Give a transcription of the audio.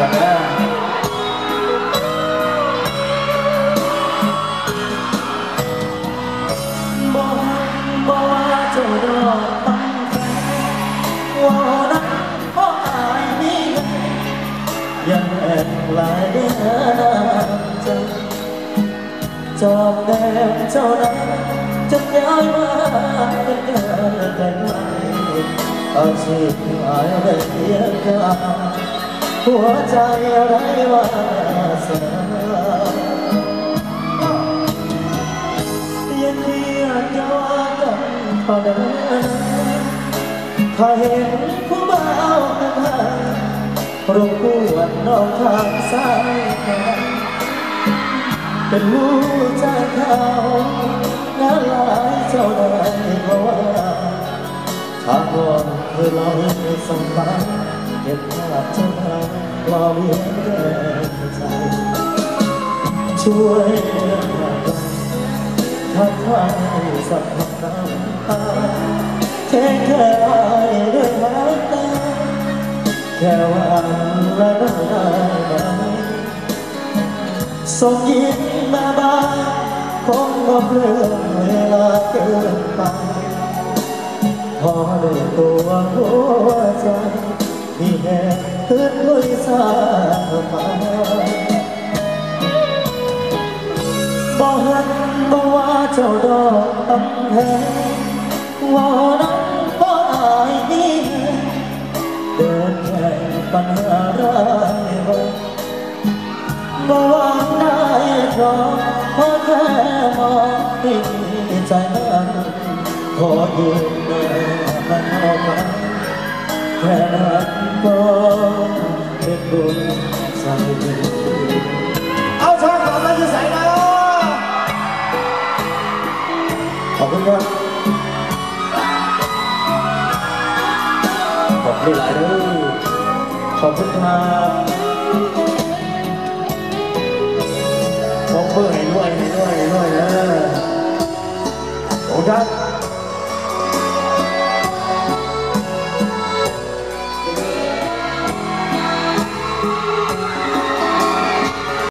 กันนะบอกบอกว่าเจ้าดอกตั้งใหลายเดือนใจจอบแดงเจ้านั้นจนย้ายมาเป็นเกินแต่อาเพียงกายหัวใจไรวาสนายังเรียกยอกันเท่านั้นถ้าเห็นผู้บ่าวกันรบกวนนอกทางสายตาเป็นผู้ใจเขางานหลายเจ้าได้เพราะว่าทางวอนคือลอยสมบัติ เก็บภาพเจ้าทางรอเวียนแรงใจ ช่วยเรื่องอะไรทักทายสักคำน้ำตาแค่แค่ด้วยหางตาแค่วันละน้ำได้ไหมส่งยิ้มมาบ้างคงก็เปลืองเวลาเกินไปพอได้ตัวหัว ใจมีแค่คืนลุยสาไปบ่หันบ่ว่าเจ้าดอกตำแหงว่านั้นก็อายนี่เดินแข่งปัญหาร้ายบ่บ่หวางได้เพราะเพราะแค่มองที่ใจนั้นขอยืนเดินมันออกมา แค่ก็เป็นบุญใจเอาช่างของมาจะใส่นะขอบคุณครับขอบคุณหลายเด้อขอบคุณครับขอบคุณให้ด้วยให้ด้วยให้ด้วยเด้อขอบคุณครับ